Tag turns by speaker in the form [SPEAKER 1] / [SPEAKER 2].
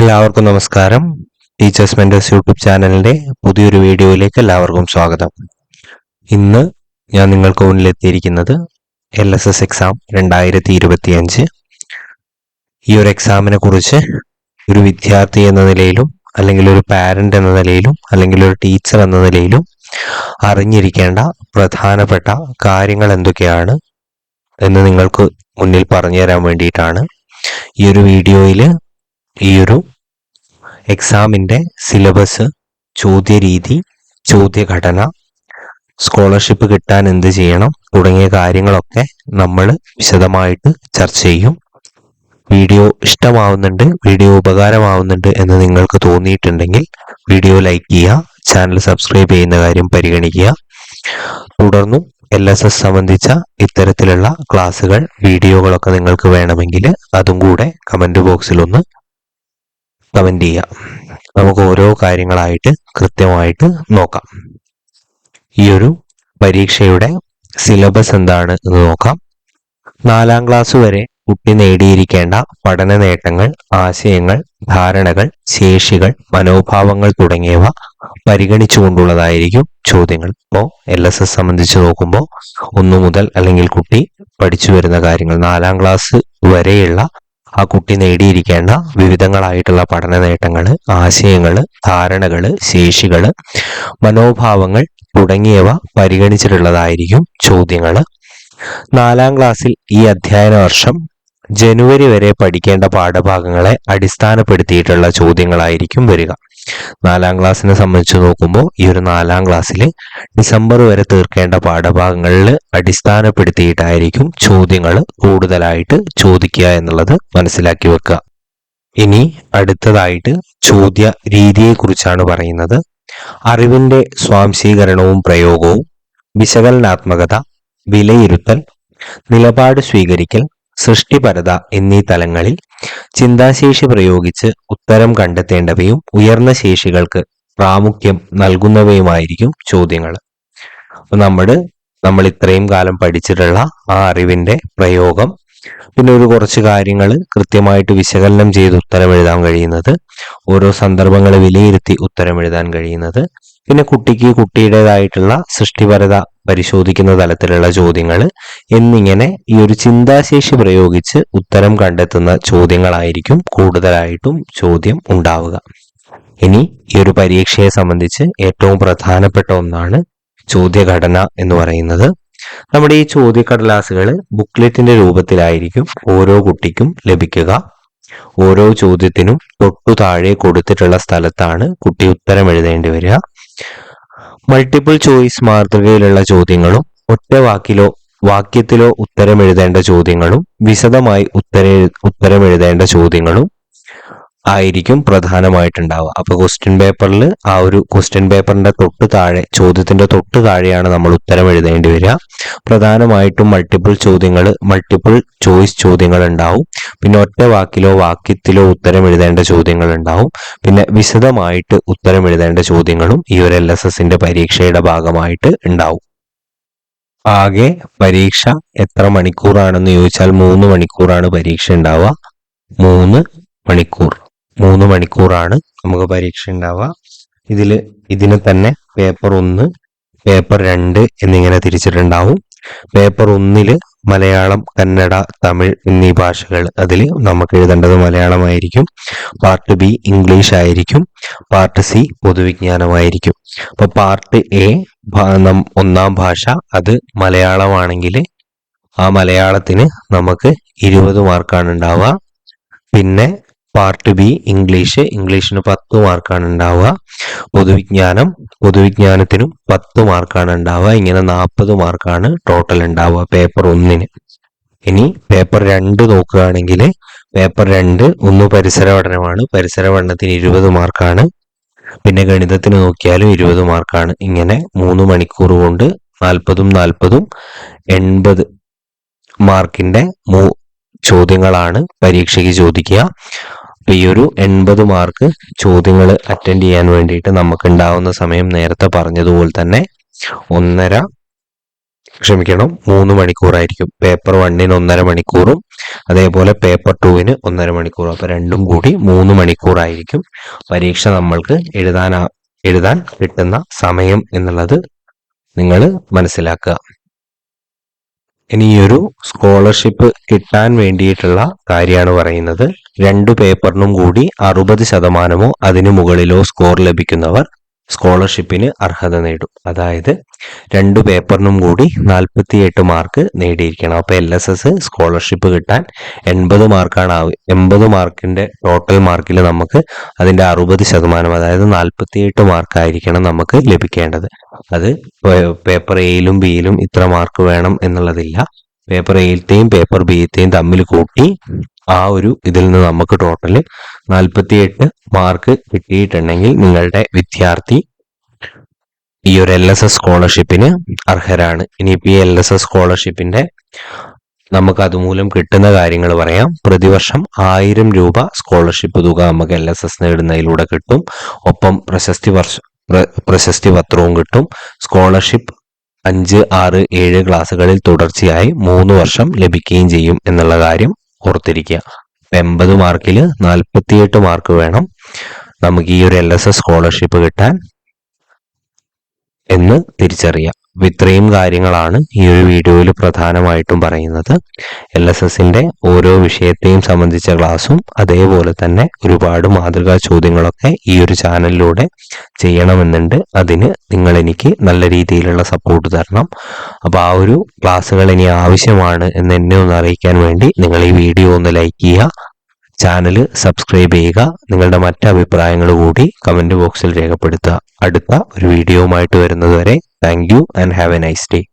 [SPEAKER 1] എല്ലാവർക്കും നമസ്കാരം teachers mentors YouTube ചാനലിൻ്റെ പുതിയൊരു വീഡിയോയിലേക്ക് എല്ലാവർക്കും സ്വാഗതം ഇന്ന് ഞാൻ നിങ്ങൾക്ക് മുന്നിലെത്തിയിരിക്കുന്നത് എൽ എസ് എസ് എക്സാം രണ്ടായിരത്തി അഞ്ച് ഈ ഒരു എക്സാമിനെ കുറിച്ച് ഒരു വിദ്യാർത്ഥി എന്ന നിലയിലും അല്ലെങ്കിൽ ഒരു പാരൻ്റ് എന്ന നിലയിലും അല്ലെങ്കിൽ ഒരു ടീച്ചർ എന്ന നിലയിലും അറിഞ്ഞിരിക്കേണ്ട പ്രധാനപ്പെട്ട കാര്യങ്ങൾ എന്തൊക്കെയാണ് എന്ന് നിങ്ങൾക്ക് മുന്നിൽ പറഞ്ഞു തരാൻ വേണ്ടിയിട്ടാണ് ഈ ഒരു വീഡിയോയിൽ ഈ ഒരു എക്സാമിൻ്റെ സിലബസ് ചോദ്യരീതി ചോദ്യഘടന സ്കോളർഷിപ്പ് കിട്ടാൻ എന്ത് ചെയ്യണം തുടങ്ങിയ കാര്യങ്ങളൊക്കെ നമ്മൾ വിശദമായിട്ട് ചർച്ച ചെയ്യും വീഡിയോ ഇഷ്ടമാവുന്നുണ്ട് വീഡിയോ ഉപകാരമാവുന്നുണ്ട് എന്ന് നിങ്ങൾക്ക് തോന്നിയിട്ടുണ്ടെങ്കിൽ വീഡിയോ ലൈക്ക് ചെയ്യുക ചാനൽ സബ്സ്ക്രൈബ് ചെയ്യുന്ന കാര്യം പരിഗണിക്കുക തുടർന്നും എൽ എസ് എസ് സംബന്ധിച്ച ഇത്തരത്തിലുള്ള ക്ലാസ്സുകൾ വീഡിയോകളൊക്കെ നിങ്ങൾക്ക് വേണമെങ്കിൽ അതും കൂടെ കമൻറ്റ് ബോക്സിലൊന്ന് കമൻറ്റ് ചെയ്യാം നമുക്ക് ഓരോ കാര്യങ്ങളായിട്ട് കൃത്യമായിട്ട് നോക്കാം ഈ ഒരു പരീക്ഷയുടെ സിലബസ് എന്താണ് എന്ന് നോക്കാം നാലാം ക്ലാസ് വരെ കുട്ടി നേടിയിരിക്കേണ്ട പഠന നേട്ടങ്ങൾ ആശയങ്ങൾ ധാരണകൾ ശേഷികൾ മനോഭാവങ്ങൾ തുടങ്ങിയവ പരിഗണിച്ചുകൊണ്ടുള്ളതായിരിക്കും ചോദ്യങ്ങൾ ഇപ്പോൾ എൽ എസ് എസ് സംബന്ധിച്ച് നോക്കുമ്പോൾ ഒന്നു മുതൽ അല്ലെങ്കിൽ കുട്ടി പഠിച്ചു വരുന്ന കാര്യങ്ങൾ നാലാം ക്ലാസ് വരെയുള്ള ആ കുട്ടി നേടിയിരിക്കേണ്ട വിവിധങ്ങളായിട്ടുള്ള പഠന നേട്ടങ്ങൾ ആശയങ്ങൾ ധാരണകൾ ശേഷികൾ മനോഭാവങ്ങൾ തുടങ്ങിയവ പരിഗണിച്ചിട്ടുള്ളതായിരിക്കും ചോദ്യങ്ങൾ നാലാം ക്ലാസ്സിൽ ഈ അധ്യയന വർഷം ജനുവരി വരെ പഠിക്കേണ്ട പാഠഭാഗങ്ങളെ അടിസ്ഥാനപ്പെടുത്തിയിട്ടുള്ള ചോദ്യങ്ങളായിരിക്കും വരിക നാലാം ക്ലാസ്സിനെ സംബന്ധിച്ച് നോക്കുമ്പോൾ ഈ ഒരു നാലാം ക്ലാസ്സിൽ ഡിസംബർ വരെ തീർക്കേണ്ട പാഠഭാഗങ്ങളിൽ അടിസ്ഥാനപ്പെടുത്തിയിട്ടായിരിക്കും ചോദ്യങ്ങൾ കൂടുതലായിട്ട് ചോദിക്കുക എന്നുള്ളത് മനസ്സിലാക്കി വെക്കുക ഇനി അടുത്തതായിട്ട് ചോദ്യ രീതിയെക്കുറിച്ചാണ് പറയുന്നത് അറിവിന്റെ സ്വാംശീകരണവും പ്രയോഗവും വിശകലനാത്മകത വിലയിരുത്തൽ നിലപാട് സ്വീകരിക്കൽ സൃഷ്ടിപരത എന്നീ തലങ്ങളിൽ ചിന്താശേഷി പ്രയോഗിച്ച് ഉത്തരം കണ്ടെത്തേണ്ടവയും ഉയർന്ന ശേഷികൾക്ക് പ്രാമുഖ്യം നൽകുന്നവയുമായിരിക്കും ചോദ്യങ്ങൾ അപ്പോൾ നമ്മൾ നമ്മൾ ഇത്രയും കാലം പഠിച്ചിട്ടുള്ള ആ അറിവിന്റെ പ്രയോഗം പിന്നെ ഒരു കുറച്ച് കാര്യങ്ങൾ കൃത്യമായിട്ട് വിശകലനം ചെയ്ത് ഉത്തരം എഴുതാൻ കഴിയുന്നത് ഓരോ സന്ദർഭങ്ങൾ വിലയിരുത്തി ഉത്തരം എഴുതാൻ കഴിയുന്നത് പിന്നെ കുട്ടിക്ക് കുട്ടിയുടേതായിട്ടുള്ള സൃഷ്ടിപരത പരിശോധിക്കുന്ന തലത്തിലുള്ള ചോദ്യങ്ങൾ എന്നിങ്ങനെ ഈ ഒരു ചിന്താശേഷി പ്രയോഗിച്ച് ഉത്തരം കണ്ടെത്തുന്ന ചോദ്യങ്ങളായിരിക്കും കൂടുതലായിട്ടും ചോദ്യം ഉണ്ടാവുക ഇനി ഈ ഒരു പരീക്ഷയെ സംബന്ധിച്ച് ഏറ്റവും പ്രധാനപ്പെട്ട ഒന്നാണ് ചോദ്യഘടന എന്ന് പറയുന്നത് നമ്മുടെ ഈ ചോദ്യക്കടലാസുകൾ ബുക്ക്ലെറ്റിന്റെ രൂപത്തിലായിരിക്കും ഓരോ കുട്ടിക്കും ലഭിക്കുക ഓരോ ചോദ്യത്തിനും തൊട്ടു താഴെ കൊടുത്തിട്ടുള്ള സ്ഥലത്താണ് കുട്ടി ഉത്തരം എഴുതേണ്ടി വരിക മൾട്ടിപ്പിൾ ചോയ്സ് മാതൃകയിലുള്ള ചോദ്യങ്ങളും ഒറ്റ വാക്കിലോ വാക്യത്തിലോ ഉത്തരം എഴുതേണ്ട ചോദ്യങ്ങളും വിശദമായി ഉത്തര ഉത്തരം എഴുതേണ്ട ചോദ്യങ്ങളും ആയിരിക്കും പ്രധാനമായിട്ടുണ്ടാവുക അപ്പോൾ ക്വസ്റ്റ്യൻ പേപ്പറിൽ ആ ഒരു ക്വസ്റ്റ്യൻ പേപ്പറിന്റെ തൊട്ട് താഴെ ചോദ്യത്തിന്റെ തൊട്ട് താഴെയാണ് നമ്മൾ ഉത്തരം എഴുതേണ്ടി വരിക പ്രധാനമായിട്ടും മൾട്ടിപ്പിൾ ചോദ്യങ്ങൾ മൾട്ടിപ്പിൾ ചോയ്സ് ചോദ്യങ്ങൾ ഉണ്ടാവും പിന്നെ ഒറ്റ വാക്കിലോ വാക്യത്തിലോ ഉത്തരം എഴുതേണ്ട ചോദ്യങ്ങൾ ഉണ്ടാവും പിന്നെ വിശദമായിട്ട് ഉത്തരം എഴുതേണ്ട ചോദ്യങ്ങളും ഈ ഒരു എൽ എസ് എസിന്റെ പരീക്ഷയുടെ ഭാഗമായിട്ട് ഉണ്ടാവും ആകെ പരീക്ഷ എത്ര മണിക്കൂറാണെന്ന് ചോദിച്ചാൽ മൂന്ന് മണിക്കൂറാണ് പരീക്ഷ ഉണ്ടാവുക മൂന്ന് മണിക്കൂർ മൂന്ന് മണിക്കൂറാണ് നമുക്ക് പരീക്ഷ ഉണ്ടാവുക ഇതിൽ ഇതിനെ തന്നെ പേപ്പർ ഒന്ന് പേപ്പർ രണ്ട് എന്നിങ്ങനെ തിരിച്ചിട്ടുണ്ടാവും പേപ്പർ ഒന്നിൽ മലയാളം കന്നഡ തമിഴ് എന്നീ ഭാഷകൾ അതിൽ നമുക്ക് എഴുതേണ്ടത് മലയാളമായിരിക്കും പാർട്ട് ബി ഇംഗ്ലീഷ് ആയിരിക്കും പാർട്ട് സി പൊതുവിജ്ഞാനമായിരിക്കും അപ്പോൾ പാർട്ട് എ ഒന്നാം ഭാഷ അത് മലയാളമാണെങ്കിൽ ആ മലയാളത്തിന് നമുക്ക് ഇരുപത് മാർക്കാണ് ഉണ്ടാവുക പിന്നെ പാർട്ട് ബി ഇംഗ്ലീഷ് ഇംഗ്ലീഷിന് പത്ത് മാർക്കാണ് ഉണ്ടാവുക പൊതുവിജ്ഞാനം പൊതുവിജ്ഞാനത്തിനും പത്ത് മാർക്കാണ് ഉണ്ടാവുക ഇങ്ങനെ നാൽപ്പത് മാർക്കാണ് ടോട്ടൽ ഉണ്ടാവുക പേപ്പർ ഒന്നിന് ഇനി പേപ്പർ രണ്ട് നോക്കുകയാണെങ്കിൽ പേപ്പർ രണ്ട് ഒന്ന് പരിസര പഠനമാണ് പരിസര പഠനത്തിന് ഇരുപത് മാർക്കാണ് പിന്നെ ഗണിതത്തിന് നോക്കിയാലും ഇരുപത് മാർക്കാണ് ഇങ്ങനെ മൂന്ന് മണിക്കൂർ കൊണ്ട് നാൽപ്പതും നാൽപ്പതും എൺപത് മാർക്കിൻ്റെ ചോദ്യങ്ങളാണ് പരീക്ഷയ്ക്ക് ചോദിക്കുക അപ്പൊ ഈ ഒരു എൺപത് മാർക്ക് ചോദ്യങ്ങൾ അറ്റൻഡ് ചെയ്യാൻ വേണ്ടിയിട്ട് നമുക്ക് ഉണ്ടാവുന്ന സമയം നേരത്തെ പറഞ്ഞതുപോലെ തന്നെ ഒന്നര ക്ഷമിക്കണം മൂന്ന് മണിക്കൂറായിരിക്കും പേപ്പർ വണ്ണിന് ഒന്നര മണിക്കൂറും അതേപോലെ പേപ്പർ ടൂവിന് ഒന്നര മണിക്കൂറും അപ്പോൾ രണ്ടും കൂടി മൂന്ന് മണിക്കൂറായിരിക്കും പരീക്ഷ നമ്മൾക്ക് എഴുതാൻ എഴുതാൻ കിട്ടുന്ന സമയം എന്നുള്ളത് നിങ്ങൾ മനസ്സിലാക്കുക ഇനി ഈ ഒരു സ്കോളർഷിപ്പ് കിട്ടാൻ വേണ്ടിയിട്ടുള്ള കാര്യമാണ് പറയുന്നത് രണ്ടു പേപ്പറിനും കൂടി അറുപത് ശതമാനമോ അതിനു മുകളിലോ സ്കോർ ലഭിക്കുന്നവർ സ്കോളർഷിപ്പിന് അർഹത നേടും അതായത് രണ്ട് പേപ്പറിനും കൂടി എട്ട് മാർക്ക് നേടിയിരിക്കണം അപ്പോൾ എൽ എസ് എസ് സ്കോളർഷിപ്പ് കിട്ടാൻ എൺപത് മാർക്കാണ് ആവ എൺപത് മാർക്കിൻ്റെ ടോട്ടൽ മാർക്കിൽ നമുക്ക് അതിൻ്റെ അറുപത് ശതമാനം അതായത് എട്ട് മാർക്കായിരിക്കണം നമുക്ക് ലഭിക്കേണ്ടത് അത് പേപ്പർ എയിലും ബിയിലും ഇത്ര മാർക്ക് വേണം എന്നുള്ളതില്ല പേപ്പർ എയിലത്തെയും പേപ്പർ ബിയത്തെയും തമ്മിൽ കൂട്ടി ആ ഒരു ഇതിൽ നിന്ന് നമുക്ക് ടോട്ടൽ എട്ട് മാർക്ക് കിട്ടിയിട്ടുണ്ടെങ്കിൽ നിങ്ങളുടെ വിദ്യാർത്ഥി ഈ ഒരു എൽ എസ് എസ് സ്കോളർഷിപ്പിന് അർഹരാണ് ഇനിയിപ്പോൾ ഈ എൽ എസ് എസ് സ്കോളർഷിപ്പിന്റെ നമുക്ക് അതുമൂലം കിട്ടുന്ന കാര്യങ്ങൾ പറയാം പ്രതിവർഷം ആയിരം രൂപ സ്കോളർഷിപ്പ് തുക നമുക്ക് എൽ എസ് എസ് നേടുന്നതിലൂടെ കിട്ടും ഒപ്പം പ്രശസ്തി വർഷ പ്രശസ്തി പത്രവും കിട്ടും സ്കോളർഷിപ്പ് അഞ്ച് ആറ് ഏഴ് ക്ലാസ്സുകളിൽ തുടർച്ചയായി മൂന്ന് വർഷം ലഭിക്കുകയും ചെയ്യും എന്നുള്ള കാര്യം ഓർത്തിരിക്കുക എൺപത് മാർക്കിൽ നാൽപ്പത്തിയെട്ട് മാർക്ക് വേണം നമുക്ക് ഈ ഒരു എൽ എസ് എസ് സ്കോളർഷിപ്പ് കിട്ടാൻ എന്ന് തിരിച്ചറിയാം അപ്പോൾ ഇത്രയും കാര്യങ്ങളാണ് ഈ ഒരു വീഡിയോയിൽ പ്രധാനമായിട്ടും പറയുന്നത് എൽ എസ് എസിൻ്റെ ഓരോ വിഷയത്തെയും സംബന്ധിച്ച ക്ലാസ്സും അതേപോലെ തന്നെ ഒരുപാട് മാതൃകാ ചോദ്യങ്ങളൊക്കെ ഈ ഒരു ചാനലിലൂടെ ചെയ്യണമെന്നുണ്ട് അതിന് നിങ്ങൾ എനിക്ക് നല്ല രീതിയിലുള്ള സപ്പോർട്ട് തരണം അപ്പോൾ ആ ഒരു ക്ലാസ്സുകൾ ഇനി ആവശ്യമാണ് എന്ന് എന്നെ ഒന്ന് അറിയിക്കാൻ വേണ്ടി നിങ്ങൾ ഈ വീഡിയോ ഒന്ന് ലൈക്ക് ചെയ്യുക ചാനൽ സബ്സ്ക്രൈബ് ചെയ്യുക നിങ്ങളുടെ മറ്റ് അഭിപ്രായങ്ങൾ കൂടി കമൻറ്റ് ബോക്സിൽ രേഖപ്പെടുത്തുക അടുത്ത ഒരു വീഡിയോ ആയിട്ട് വരുന്നതുവരെ Thank you and have a nice day.